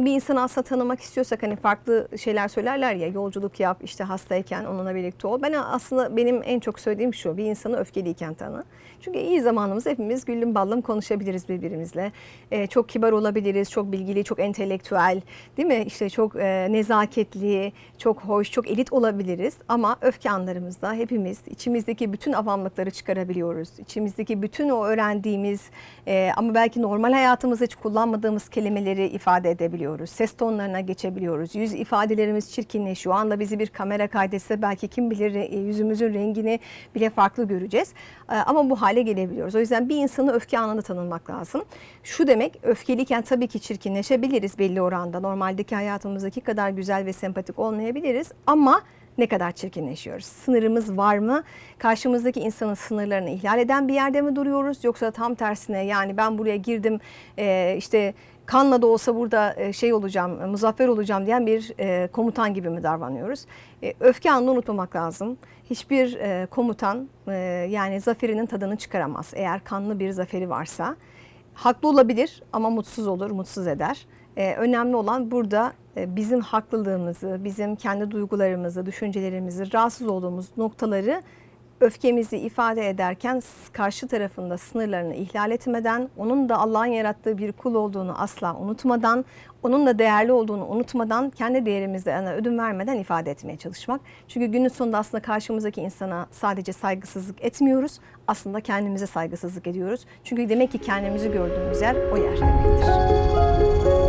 Bir insanı aslında tanımak istiyorsak hani farklı şeyler söylerler ya yolculuk yap işte hastayken onunla birlikte ol. Ben aslında benim en çok söylediğim şu bir insanı öfkeliyken tanı. Çünkü iyi zamanımızda hepimiz güllüm ballım konuşabiliriz birbirimizle. Ee, çok kibar olabiliriz, çok bilgili, çok entelektüel değil mi? İşte çok e, nezaketli, çok hoş, çok elit olabiliriz. Ama öfke anlarımızda hepimiz içimizdeki bütün avamlıkları çıkarabiliyoruz. İçimizdeki bütün o öğrendiğimiz e, ama belki normal hayatımızda hiç kullanmadığımız kelimeleri ifade edebiliyoruz. Ses tonlarına geçebiliyoruz. Yüz ifadelerimiz çirkinleşiyor. O anda bizi bir kamera kaydetse belki kim bilir e, yüzümüzün rengini bile farklı göreceğiz. E, Ama bu hale gelebiliyoruz. O yüzden bir insanı öfke anında tanınmak lazım. Şu demek öfkeliyken tabii ki çirkinleşebiliriz belli oranda. Normaldeki hayatımızdaki kadar güzel ve sempatik olmayabiliriz ama ne kadar çirkinleşiyoruz? Sınırımız var mı? Karşımızdaki insanın sınırlarını ihlal eden bir yerde mi duruyoruz? Yoksa tam tersine yani ben buraya girdim e, işte kanla da olsa burada e, şey olacağım, e, muzaffer olacağım diyen bir e, komutan gibi mi davranıyoruz? Öfke anını unutmamak lazım. Hiçbir komutan yani zaferinin tadını çıkaramaz. Eğer kanlı bir zaferi varsa haklı olabilir ama mutsuz olur, mutsuz eder. Önemli olan burada bizim haklılığımızı, bizim kendi duygularımızı, düşüncelerimizi, rahatsız olduğumuz noktaları öfkemizi ifade ederken karşı tarafında sınırlarını ihlal etmeden, onun da Allah'ın yarattığı bir kul olduğunu asla unutmadan, onun da değerli olduğunu unutmadan, kendi değerimizde ona ödün vermeden ifade etmeye çalışmak. Çünkü günün sonunda aslında karşımızdaki insana sadece saygısızlık etmiyoruz, aslında kendimize saygısızlık ediyoruz. Çünkü demek ki kendimizi gördüğümüz yer o yer demektir.